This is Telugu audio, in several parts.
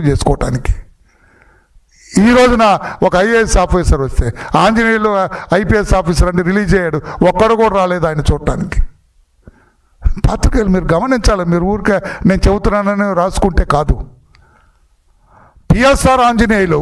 చేసుకోవటానికి. ఈ రోజున ఒక ఐఏఎస్ ఆఫీసర్ వస్తే ఆంజనేయులు ఐపీఎస్ ఆఫీసర్ అంటే రిలీజ్ అయ్యాడు ఒక్కడు కూడా రాలేదు ఆయన చూడటానికి. పత్రికలు మీరు గమనించాలి మీరు ఊరికే నేను చెబుతున్నానని రాసుకుంటే కాదు. PSR Anjaneyulu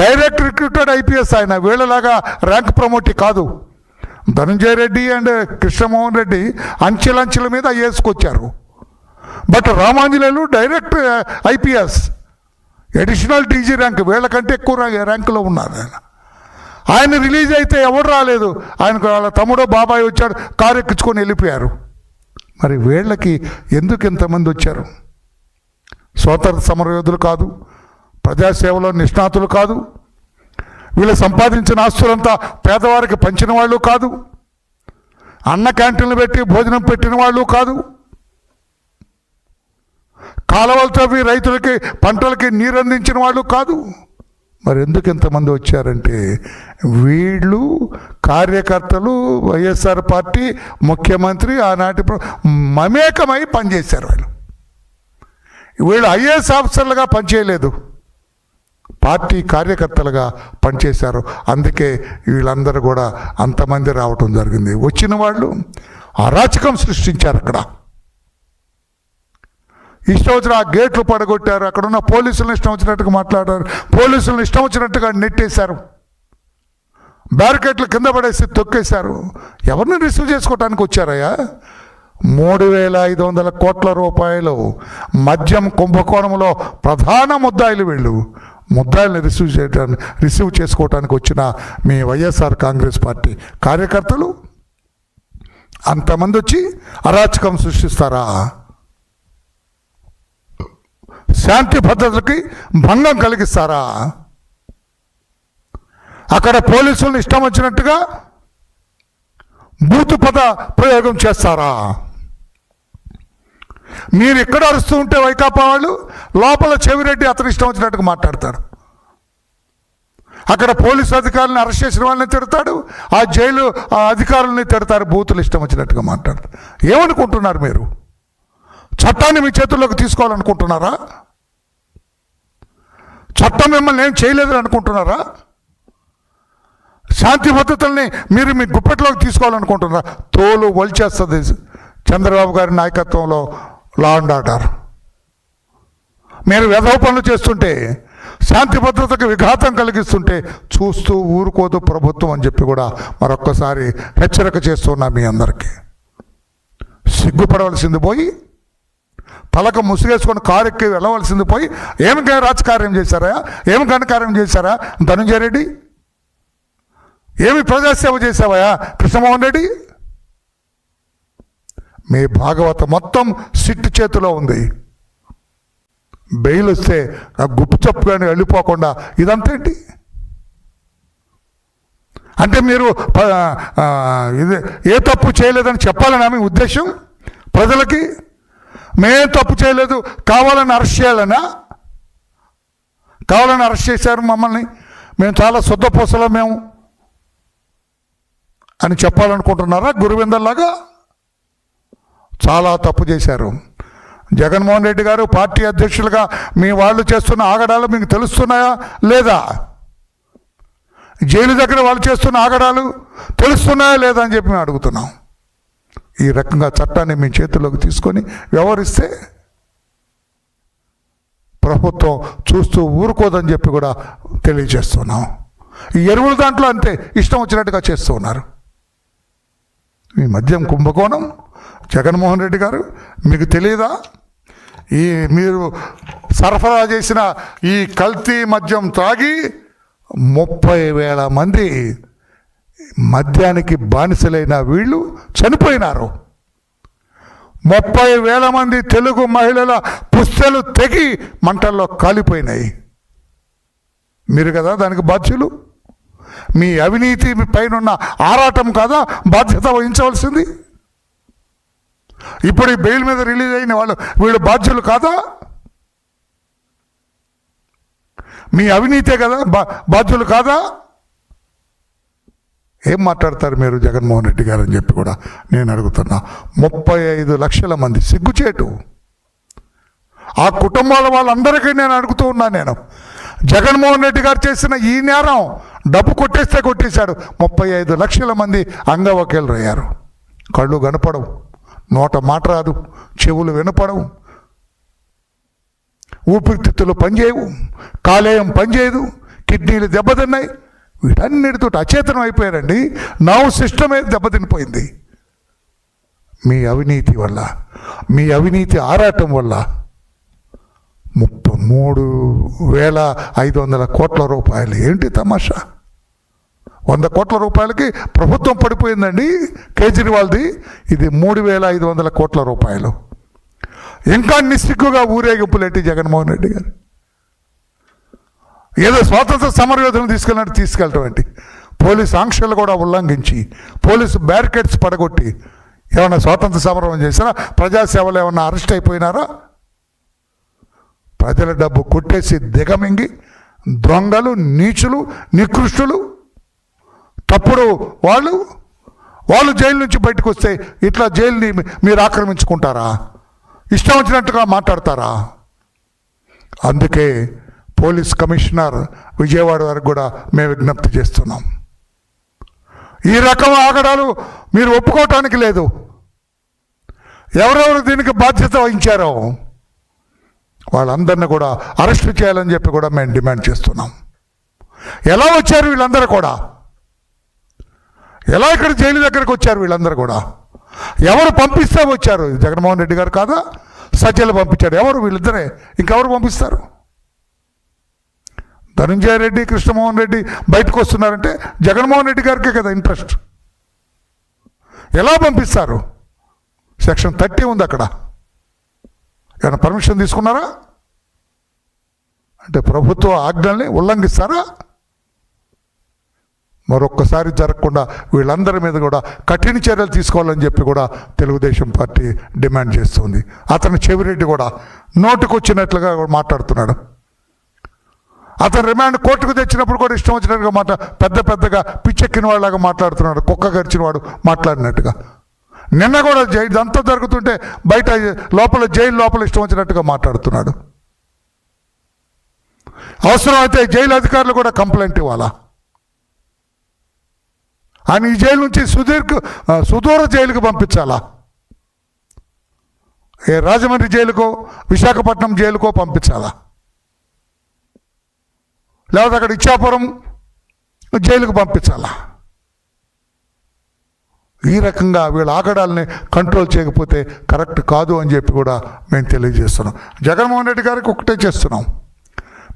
direct recruited IPS ఆయన వీళ్ళలాగా ర్యాంక్ ప్రమోటీ కాదు. ధనంజయ రెడ్డి అండ్ కృష్ణమోహన్ రెడ్డి అంచెలంచెల మీద ఐఏఎస్కి but Ramanjaneyulu direct IPS. Additional DG rank వీళ్ళకంటే ఎక్కువ ర్యాంకులో ఉన్నారు ఆయన. ఆయన రిలీజ్ అయితే ఎవరు రాలేదు. ఆయనకు వాళ్ళ తమ్ముడో బాబాయ్ వచ్చాడు కారు ఎక్కించుకొని వెళ్ళిపోయారు. మరి వీళ్ళకి ఎందుకు ఇంతమంది వచ్చారు? స్వాతంత్ర సమరయోధులు కాదు ప్రజాసేవలో నిష్ణాతులు కాదు వీళ్ళు సంపాదించిన ఆస్తులంతా పేదవారికి పంచిన వాళ్ళు కాదు అన్న క్యాంటీన్లు పెట్టి భోజనం పెట్టిన వాళ్ళు కాదు కాలువలతో రైతులకి పంటలకి నీరు అందించిన వాళ్ళు కాదు. మరి ఎందుకు ఇంతమంది వచ్చారంటే వీళ్ళు కార్యకర్తలు వైఎస్ఆర్ పార్టీ ముఖ్యమంత్రి ఆనాటి మమేకమై పనిచేశారు వాళ్ళు. వీళ్ళు ఐఏఎస్ ఆఫీసర్లుగా పనిచేయలేదు. పార్టీ కార్యకర్తలుగా పనిచేశారు. అందుకే వీళ్ళందరూ కూడా అంతమంది రావటం జరిగింది. వచ్చిన వాళ్ళు అరాచకం సృష్టించారు అక్కడ. ఇష్టం వచ్చిన ఆ గేట్లు పడగొట్టారు. అక్కడ ఉన్న పోలీసులను ఇష్టం వచ్చినట్టుగా మాట్లాడారు. పోలీసులను ఇష్టం వచ్చినట్టుగా నెట్టేశారు. బ్యారికేట్లు కింద పడేసి తొక్కేశారు. ఎవరిని రిసీవ్ చేసుకోవటానికి వచ్చారయ్యా? మూడు వేల ఐదు వందల కోట్ల రూపాయలు మద్యం కుంభకోణంలో ప్రధాన ముద్దాయిలు వీళ్ళు. ముద్దాయిల్ని రిసీవ్ చేయడానికి రిసీవ్ చేసుకోవటానికి వచ్చిన మీ వైఎస్ఆర్ కాంగ్రెస్ పార్టీ కార్యకర్తలు? అంతమంది వచ్చి అరాచకం సృష్టిస్తారా? శాంతి భద్రతకి భంగం కలిగిస్తారా? అక్కడ పోలీసులను ఇష్టం వచ్చినట్టుగా బూతు పద ప్రయోగం చేస్తారా? మీరు ఎక్కడ అరుస్తూ ఉంటే వైకాపా వాళ్ళు లోపల చెవిరెడ్డి అతను ఇష్టం వచ్చినట్టుగా మాట్లాడతాడు అక్కడ పోలీసు అధికారులను అరెస్ట్ చేసిన వాళ్ళని తిడతాడు ఆ జైలు ఆ అధికారులని తిడతారు బూతులు ఇష్టం వచ్చినట్టుగా మాట్లాడతారు. ఏమనుకుంటున్నారు మీరు? చట్టాన్ని మీ చేతుల్లోకి తీసుకోవాలనుకుంటున్నారా? చట్టం మిమ్మల్ని ఏం చేయలేదని అనుకుంటున్నారా? శాంతి భద్రతల్ని మీరు మీ గుప్పెట్లోకి తీసుకోవాలనుకుంటున్నారా? తోలు వలిచేస్తుంది చంద్రబాబు గారి నాయకత్వంలో లా అండ్ ఆర్డర్ మీరు వెధవ పనులు చేస్తుంటే శాంతి భద్రతకు విఘాతం కలిగిస్తుంటే చూస్తూ ఊరుకోదు ప్రభుత్వం అని చెప్పి కూడా మరొక్కసారి హెచ్చరిక చేస్తున్నా మీ అందరికీ. సిగ్గుపడవలసింది పోయి తలకు ముసుగేసుకొని కారు ఎక్కి వెళ్ళవలసింది పోయి ఏమి రాజకార్యం చేశారా? ఏమి ఘనకార్యం చేశారా? ధనుంజయ రెడ్డి ఏమి ప్రజాసేవ చేసావయా కృష్ణమోహన్ రెడ్డి? మీ భాగవత మొత్తం సిట్టు చేతిలో ఉంది. బెయిల్ వస్తే ఆ గుప్పు కానీ వెళ్ళిపోకుండా ఇదంతా ఏంటి? అంటే మీరు ఇది ఏ తప్పు చేయలేదని చెప్పాలని మీ ఉద్దేశం? ప్రజలకి మేం తప్పు చేయలేదు. కావాలని అరెస్ట్ చేయాలనా? కావాలని అరెస్ట్ చేశారు మమ్మల్ని. మేము చాలా శుద్ధపూసలో మేము అని చెప్పాలనుకుంటున్నారా? గురువిందల్లాగా చాలా తప్పు చేశారు. జగన్మోహన్ రెడ్డి గారు పార్టీ అధ్యక్షులుగా మీ వాళ్ళు చేస్తున్న ఆగడాలు మీకు తెలుస్తున్నాయా? లేదా? జైలు దగ్గర వాళ్ళు చేస్తున్న ఆగడాలు తెలుస్తున్నాయా లేదా అని చెప్పి మేము అడుగుతున్నాం. ఈ రకంగా చట్టాన్ని మీ చేతుల్లోకి తీసుకొని వ్యవహరిస్తే ప్రభుత్వం చూస్తూ ఊరుకోదని చెప్పి కూడా తెలియజేస్తున్నాం. ఈ ఎరువుల దాంట్లో అంతే ఇష్టం వచ్చినట్టుగా చేస్తూ ఉన్నారు. ఈ మద్యం కుంభకోణం జగన్మోహన్ రెడ్డి గారు మీకు తెలియదా ఈ మీరు సరఫరా చేసిన ఈ కల్తీ మద్యం తాగి ముప్పై వేల మంది మద్యానికి బానిసలైన వీళ్ళు చనిపోయినారు. ముప్పై వేల మంది తెలుగు మహిళల పుస్తలు తెగి మంటల్లో కాలిపోయినాయి. మీరు కదా దానికి బాధ్యులు? మీ అవినీతి మీ పైన ఆరాటం కాదా? బాధ్యత వహించవలసింది. ఇప్పుడు ఈ బెయిల్ మీద రిలీజ్ అయిన వాళ్ళు వీళ్ళు బాధ్యులు కాదా? మీ అవినీతే కదా బా బాధ్యులు కాదా? ఏం మాట్లాడతారు మీరు జగన్మోహన్ రెడ్డి గారు అని చెప్పి కూడా నేను అడుగుతున్నా. ముప్పై ఐదు లక్షల మంది సిగ్గుచేటు. ఆ కుటుంబాల వాళ్ళందరికీ నేను అడుగుతూ ఉన్నాను నేను. జగన్మోహన్ రెడ్డి గారు చేసిన ఈ నేరం డబ్బు కొట్టేస్తే కొట్టేశాడు. ముప్పై ఐదు లక్షల మంది అంగవకీలు అయ్యారు. కళ్ళు కనపడవు. నోట మాట రాదు. చెవులు వినపడవు. ఊపిరితిత్తులు పనిచేయవు. కాలేయం పనిచేయదు. కిడ్నీలు దెబ్బతిన్నాయి. వీటన్నిటితో అచేతనం అయిపోయారండి. నవ్ సిస్టమే దెబ్బతినిపోయింది. మీ అవినీతి వల్ల మీ అవినీతి ఆరాటం వల్ల ముప్పై మూడు వేల ఐదు వందల కోట్ల రూపాయలు. ఏంటి తమాషా? వంద కోట్ల రూపాయలకి ప్రభుత్వం పడిపోయిందండి కేజ్రీవాల్ది. ఇది మూడు వేల ఐదు వందల కోట్ల రూపాయలు. ఇంకా నిస్సిగ్గుగా ఊరేగింపులేంటి జగన్మోహన్ రెడ్డి గారు? ఏదో స్వాతంత్ర సమరయోధులను తీసుకెళ్ళినట్టు తీసుకెళ్ళటం ఏంటి? పోలీసు ఆంక్షలు కూడా ఉల్లంఘించి పోలీసు బ్యారికేడ్స్ పడగొట్టి ఏమైనా స్వాతంత్ర సమరం చేసినా ప్రజాసేవలు ఏమన్నా అరెస్ట్ అయిపోయినారా? ప్రజల డబ్బు కొట్టేసి దిగమింగి దొంగలు నీచులు నికృష్టులు తప్పుడు వాళ్ళు వాళ్ళు జైలు నుంచి బయటకు వస్తే ఇట్లా జైలుని మీరు ఆక్రమించుకుంటారా? ఇష్టం వచ్చినట్టుగా మాట్లాడతారా? అందుకే పోలీస్ కమిషనర్ విజయవాడ వరకు కూడా మేము విజ్ఞప్తి చేస్తున్నాం. ఈ రకం ఆగడాలు మీరు ఒప్పుకోవటానికి లేదు. ఎవరెవరు దీనికి బాధ్యత వహించారో వాళ్ళందరిని కూడా అరెస్ట్ చేయాలని చెప్పి కూడా మేము డిమాండ్ చేస్తున్నాం. ఎలా వచ్చారు వీళ్ళందరూ కూడా? ఎలా ఇక్కడ జైలు దగ్గరకు వచ్చారు వీళ్ళందరూ కూడా? ఎవరు పంపిస్తే వచ్చారు? జగన్మోహన్ రెడ్డి గారు కాదా? సజ్జలు పంపించారు. ఎవరు? వీళ్ళిద్దరే. ఇంకెవరు పంపిస్తారు? ధనుంజయ రెడ్డి కృష్ణమోహన్ రెడ్డి బయటకు వస్తున్నారంటే జగన్మోహన్ రెడ్డి గారికే కదా ఇంట్రెస్ట్. ఎలా పంపిస్తారు? సెక్షన్ థర్టీ ఉంది అక్కడ. ఏమైనా పర్మిషన్ తీసుకున్నారా? అంటే ప్రభుత్వ ఆజ్ఞల్ని ఉల్లంఘిస్తారా? మరొక్కసారి జరగకుండా వీళ్ళందరి మీద కూడా కఠిన చర్యలు తీసుకోవాలని చెప్పి కూడా తెలుగుదేశం పార్టీ డిమాండ్ చేస్తుంది. అతని చెవిరెడ్డి కూడా నోటుకొచ్చినట్లుగా మాట్లాడుతున్నాడు. అతను రిమాండ్ కోర్టుకు తెచ్చినప్పుడు కూడా ఇష్టం వచ్చినట్టుగా మాట పెద్ద పెద్దగా పిచ్చెక్కిన వాళ్ళలాగా మాట్లాడుతున్నాడు కుక్క గరిచిన వాడు మాట్లాడినట్టుగా. నిన్న కూడా జై ఇదంతా జరుగుతుంటే బయట లోపల జైలు లోపల ఇష్టం వచ్చినట్టుగా మాట్లాడుతున్నాడు. అవసరమైతే జైలు అధికారులు కూడా కంప్లైంట్ ఇవ్వాలా? ఆయన ఈ జైలు నుంచి సుదీర్ఘ సుదూర జైలుకు పంపించాలా? ఏ రాజమండ్రి జైలుకో విశాఖపట్నం జైలుకో పంపించాలా? లేకపోతే అక్కడ ఇచ్చాపురం జైలుకు పంపించాలా? ఈ రకంగా వీళ్ళ ఆగడాలని కంట్రోల్ చేయకపోతే కరెక్ట్ కాదు అని చెప్పి కూడా మేము తెలియజేస్తున్నాం. జగన్మోహన్ రెడ్డి గారికి ఒకటే చేస్తున్నాం.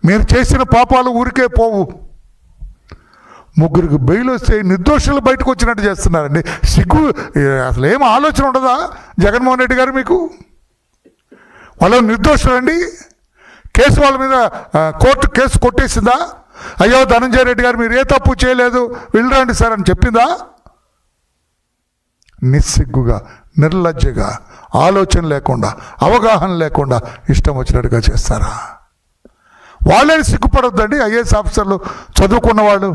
మీరు చేసిన పాపాలు ఊరికే పోవు. ముగ్గురికి బెయిల్ వస్తే నిర్దోషులు బయటకు వచ్చినట్టు చేస్తున్నారండి. సిగ్గు అసలు ఏం ఆలోచన ఉండదా జగన్మోహన్ రెడ్డి గారు మీకు? వాళ్ళు నిర్దోషులండి. కేసు వాళ్ళ మీద కోర్టు కేసు కొట్టేసిందా? అయ్యో ధనంజయ రెడ్డి గారు మీరు ఏ తప్పు చేయలేదు వెళ్ళరండి సార్ అని చెప్పిందా? నిస్సిగ్గుగా నిర్లజ్జగా ఆలోచన లేకుండా అవగాహన లేకుండా ఇష్టం వచ్చినట్టుగా చేస్తారా? వాళ్ళే సిగ్గుపడొద్దండి? ఐఏఎస్ ఆఫీసర్లు చదువుకున్న వాళ్ళు.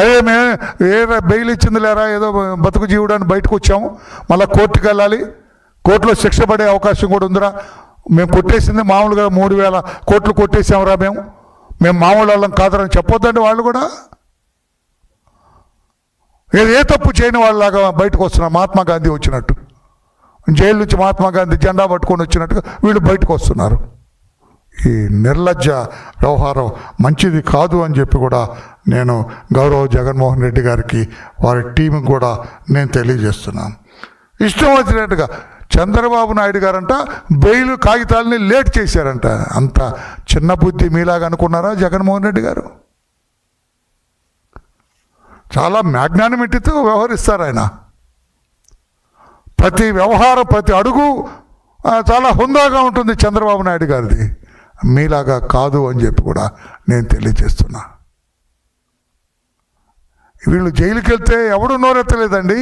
అదే మేము ఏ బెయిల్ ఇచ్చింది లేరా? ఏదో బతుకు జీవుడాన్ని బయటకు వచ్చాము. మళ్ళీ కోర్టుకు వెళ్ళాలి కోర్టులో శిక్ష పడే అవకాశం కూడా ఉందిరా. మేము కొట్టేసింది మామూలుగా మూడు వేల కోట్లు కొట్టేసామురా మేము. మేము మామూలు వాళ్ళం కాదరని చెప్పొద్దండి వాళ్ళు కూడా. ఏది ఏ తప్పు చేయని వాళ్ళలాగా బయటకు వస్తున్నారు మహాత్మా గాంధీ వచ్చినట్టు. జైలు నుంచి మహాత్మా గాంధీ జెండా పట్టుకొని వచ్చినట్టుగా వీళ్ళు బయటకు వస్తున్నారు. ఈ నిర్లజ్జ వ్యవహారం మంచిది కాదు అని చెప్పి కూడా నేను గౌరవ జగన్మోహన్ రెడ్డి గారికి వారి టీంకి కూడా నేను తెలియజేస్తున్నాను. ఇష్టం వచ్చినట్టుగా చంద్రబాబు నాయుడు గారంట బెయిల్ కాగితాలని లేట్ చేశారంట. అంత చిన్న బుద్ధి మీలాగా అనుకున్నారా జగన్మోహన్ రెడ్డి గారు? చాలా మ్యాగ్నానిమిటీతో వ్యవహరిస్తారు ఆయన. ప్రతి వ్యవహారం ప్రతి అడుగు చాలా హుందాగా ఉంటుంది చంద్రబాబు నాయుడు గారిది. మీలాగా కాదు అని చెప్పి కూడా నేను తెలియజేస్తున్నా. వీళ్ళు జైలుకి వెళ్తే ఎవడు నోరెత్తలేదండి?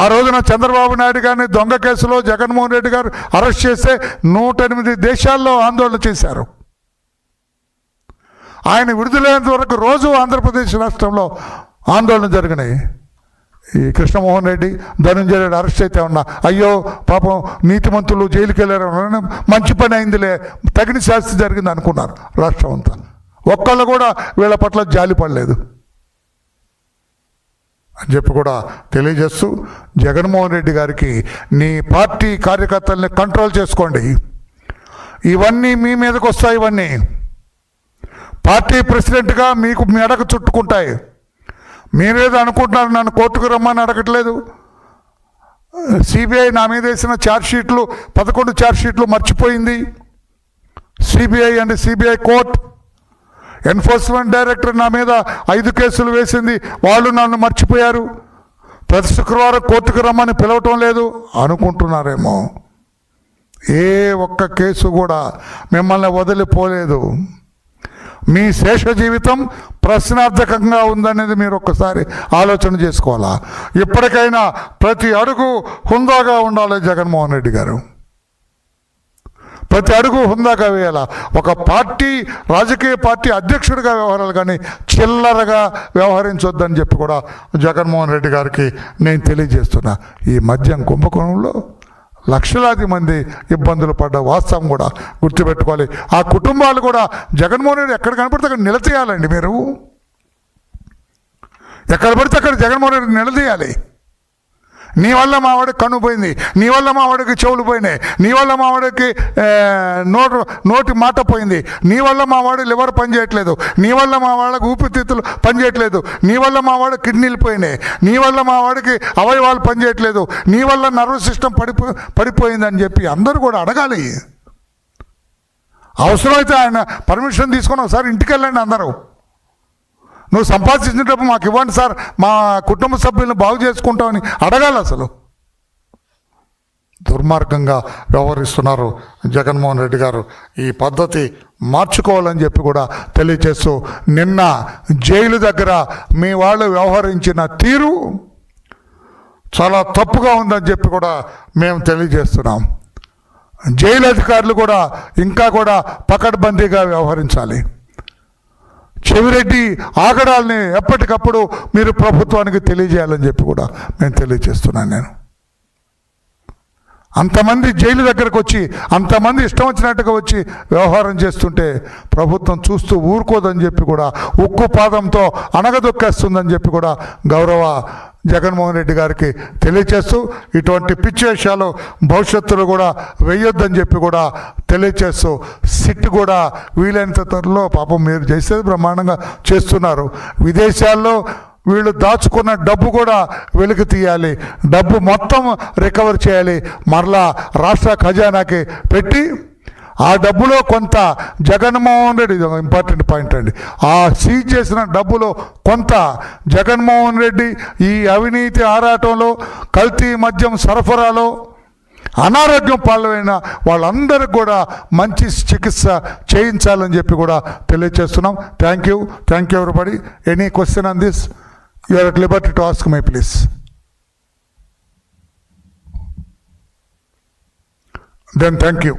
ఆ రోజున చంద్రబాబు నాయుడు గారిని దొంగ కేసులో జగన్మోహన్ రెడ్డి గారు అరెస్ట్ చేస్తే నూట ఎనిమిది దేశాల్లో ఆందోళన చేశారు. ఆయన విడుదలైనంత వరకు రోజు ఆంధ్రప్రదేశ్ రాష్ట్రంలో ఆందోళన జరిగినాయి. ఈ కృష్ణమోహన్ రెడ్డి ధనుంజయ రెడ్డి అరెస్ట్ అయితే ఉన్నా అయ్యో పాపం నీతిమంతులు జైలుకి వెళ్ళారు మంచి పని అయిందిలే తగిన శాస్తి జరిగింది అనుకున్నారు రాష్ట్రం అంతా ఒక్కళ్ళు కూడా వీళ్ళ పట్ల జాలి పడలేదు. అని చెప్పి కూడా తెలియజేస్తూ జగన్మోహన్ రెడ్డి గారికి నీ పార్టీ కార్యకర్తల్ని కంట్రోల్ చేసుకోండి. ఇవన్నీ మీ మీదకి వస్తాయి ఇవన్నీ. పార్టీ ప్రెసిడెంట్గా మీకు మెడకు చుట్టుకుంటాయి. మీరేదో అనుకుంటున్నారు నన్ను కోర్టుకు రమ్మని అడగట్లేదు. సిబిఐ నా మీద వేసిన ఛార్జ్షీట్లు పదకొండు ఛార్జ్షీట్లు మర్చిపోయింది. CBI and CBI court enforcement director నా మీద ఐదు కేసులు వేసింది. వాళ్ళు నన్ను మర్చిపోయారు. ప్రతి శుక్రవారం కోర్టుకు రమ్మని పిలవటం లేదు. అనుకుంటున్నారేమో. ఏ ఒక్క కేసు కూడా మిమ్మల్ని వదిలిపోలేదు. మీ శేష జీవితం ప్రశ్నార్థకంగా ఉందనేది మీరు ఒక్కసారి ఆలోచన చేసుకోవాలా? ఇప్పటికైనా ప్రతి అడుగు హుందాగా ఉండాలి జగన్మోహన్ రెడ్డి గారు. ప్రతి అడుగు హుందాగా వేయాల. ఒక పార్టీ రాజకీయ పార్టీ అధ్యక్షుడిగా వ్యవహారాలు కానీ చిల్లరగా వ్యవహరించొద్దని చెప్పి కూడా జగన్మోహన్ రెడ్డి గారికి నేను తెలియజేస్తున్నా. ఈ మద్యం కుంభకోణంలో లక్షలాది మంది ఇబ్బందులు పడ్డ వాస్తవం కూడా గుర్తుపెట్టుకోవాలి. ఆ కుటుంబాలు కూడా జగన్మోహన్ రెడ్డి ఎక్కడ కనపడితే అక్కడ నిలదీయాలండి మీరు. ఎక్కడ పడితే అక్కడ జగన్మోహన్ రెడ్డి నిలదీయాలి. నీ వల్ల మా వాడికి కన్ను పోయింది. నీ వల్ల మా వాడికి చెవులు పోయినాయి. నీ వల్ల మా వాడికి నోటు నోటి మాట పోయింది. నీ వల్ల మా వాడు లివర్ పనిచేయట్లేదు. నీ వల్ల మా వాళ్ళకి ఊపిరితిత్తులు పనిచేయట్లేదు. నీ వల్ల మా వాడు కిడ్నీలు పోయినాయి. నీ వల్ల మా వాడికి అవయవాలు పనిచేయట్లేదు. నీ వల్ల నర్వస్ సిస్టమ్ పడిపో పడిపోయిందని చెప్పి అందరూ కూడా అడగాలి. అవసరమైతే ఆయన పర్మిషన్ తీసుకొని ఒకసారి ఇంటికి వెళ్ళండి అందరూ. నువ్వు సంపాదించినప్పుడు మాకు ఇవ్వండి సార్ మా కుటుంబ సభ్యులను బాగు చేసుకుంటామని అడగాలి అసలు. దుర్మార్గంగా వ్యవహరిస్తున్నారు జగన్మోహన్ రెడ్డి గారు. ఈ పద్ధతి మార్చుకోవాలని చెప్పి కూడా తెలియజేస్తూ నిన్న జైలు దగ్గర మీ వాళ్ళు వ్యవహరించిన తీరు చాలా తప్పుగా ఉందని చెప్పి కూడా మేము తెలియజేస్తున్నాం. జైలు అధికారులు కూడా ఇంకా కూడా పకడ్బందీగా వ్యవహరించాలి. చెవిరెడ్డి ఆగడాల్ని ఎప్పటికప్పుడు మీరు ప్రభుత్వానికి తెలియజేయాలని చెప్పి కూడా నేను తెలియజేస్తున్నాను నేను. అంతమంది జైలు దగ్గరకు వచ్చి అంతమంది ఇష్టం వచ్చినట్టుగా వచ్చి వ్యవహారం చేస్తుంటే ప్రభుత్వం చూస్తూ ఊరుకోదని చెప్పి కూడా ఉక్కు పాదంతో అణగదొక్కేస్తుందని చెప్పి కూడా గౌరవ జగన్మోహన్ రెడ్డి గారికి తెలియచేస్తూ ఇటువంటి పిచ్చి వేషాలు భవిష్యత్తులో కూడా వెయ్యొద్దని చెప్పి కూడా తెలియచేస్తూ సిట్ కూడా వీలైనంత త్వరలో పాపం మీరు చేసేది బ్రహ్మాండంగా చేస్తున్నారు. విదేశాల్లో వీళ్ళు దాచుకున్న డబ్బు కూడా వెలికి తీయాలి. డబ్బు మొత్తం రికవర్ చేయాలి. మరలా రాష్ట్ర ఖజానాకి పెట్టి ఆ డబ్బులో కొంత జగన్మోహన్ రెడ్డి ఇది ఒక ఇంపార్టెంట్ పాయింట్ అండి. ఆ సీజ్ చేసిన డబ్బులో కొంత జగన్మోహన్ రెడ్డి ఈ అవినీతి ఆరాటంలో కల్తీ మద్యం సరఫరాలో అనారోగ్యం పాల్వైన వాళ్ళందరికీ కూడా మంచి చికిత్స చేయించాలని చెప్పి కూడా తెలియజేస్తున్నాం. Thank you thank you everybody any question on this you are at liberty to ask my please then thank you